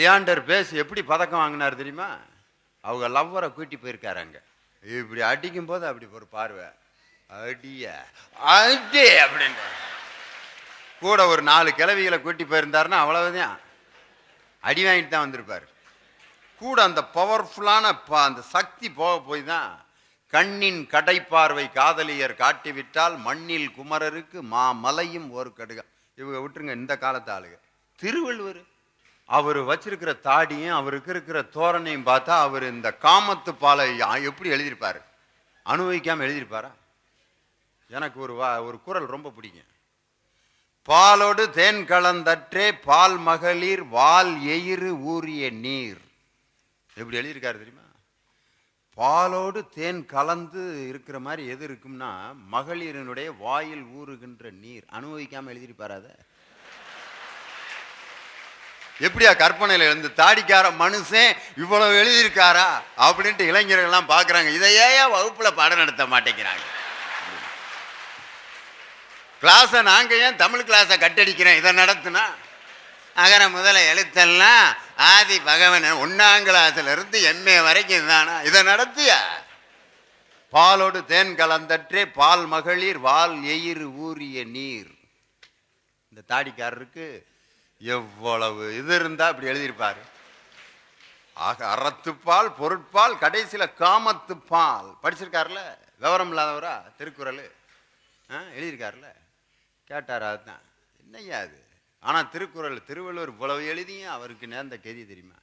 Leander base எப்படி பதக்கம் வாங்கினார் தெரியுமா? அவங்க லவ்வரை கூட்டி போயிருக்காரு அங்கே. இப்படி அடிக்கும் போது அப்படி ஒரு பார்வை. அடிய அடி அப்படின்ற கூட ஒரு நாலு கிழவிகளை கூட்டி போயிருந்தாருன்னா அவ்வளவுதான். அடி வாங்கிட்டு தான் வந்திருப்பார். கூட அந்த பவர்ஃபுல்லான அந்த சக்தி போக போய் தான் கண்ணின் கடைப்பார்வை காதலியர் காட்டிவிட்டால் மண்ணில் குமரருக்கு மா மலையும் ஒரு கடுகம் இவங்க விட்டுருங்க இந்த காலத்து ஆளுங்க. திருவள்ளுவர் அவர் வச்சிருக்கிற தாடியும் அவருக்கு இருக்கிற தோரணையும் பார்த்தா அவர் இந்த காமத்து பாலை எப்படி எழுதியிருப்பார்? அனுபவிக்காமல் எழுதியிருப்பாரா? எனக்கு ஒரு வா ஒரு குறள் ரொம்ப பிடிக்கும். பாலோடு தேன் கலந்தற்றே பால் மகளிர் வால் எயிறு ஊறிய நீர். எப்படி எழுதியிருக்காரு தெரியுமா? பாலோடு தேன் கலந்து இருக்கிற மாதிரி எது இருக்கும்னா மகளிரினுடைய வாயில் ஊறுகின்ற நீர். அனுபவிக்காமல் எழுதியிருப்பாராத எப்படியா கற்பனையில் இருந்து தாடிக்கார மனுஷன் இவ்வளவு எழுதியிருக்காரா? அப்படின்ட்டு இளைஞர்கள்லாம் பார்க்குறாங்க. இதையே வகுப்பில் பாடம் நடத்த மாட்டேங்கிறாங்க? கிளாஸை நாங்கள் ஏன் தமிழ் கிளாஸை கட்டடிக்கிறேன் இதை நடத்துனா? அகர முதல எழுத்தெல்லாம் ஆதி பகவன் ஒன்னாம் கிளாஸ்ல எம்ஏ வரைக்கும் தானா? இதை நடத்தியா? பாலோடு தேன் கலந்தற்றே பால் மகளிர் வால் எயிறு ஊறிய நீர். இந்த தாடிக்காரருக்கு எவ்வளவு இது இருந்தால் அப்படி எழுதியிருப்பார்? ஆக அறத்துப்பால் பொருட்பால் கடைசியில் காமத்துப்பால். படிச்சிருக்காருல விவரம் இல்லாதவரா? திருக்குறள். ஆ எழுதியிருக்காருல கேட்டார் அதுதான் என்னையா அது? ஆனால் திருக்குறள் திருவள்ளுவர் இவ்வளவு எழுதியும் அவருக்கு நேர்ந்த கெதி தெரியுமா?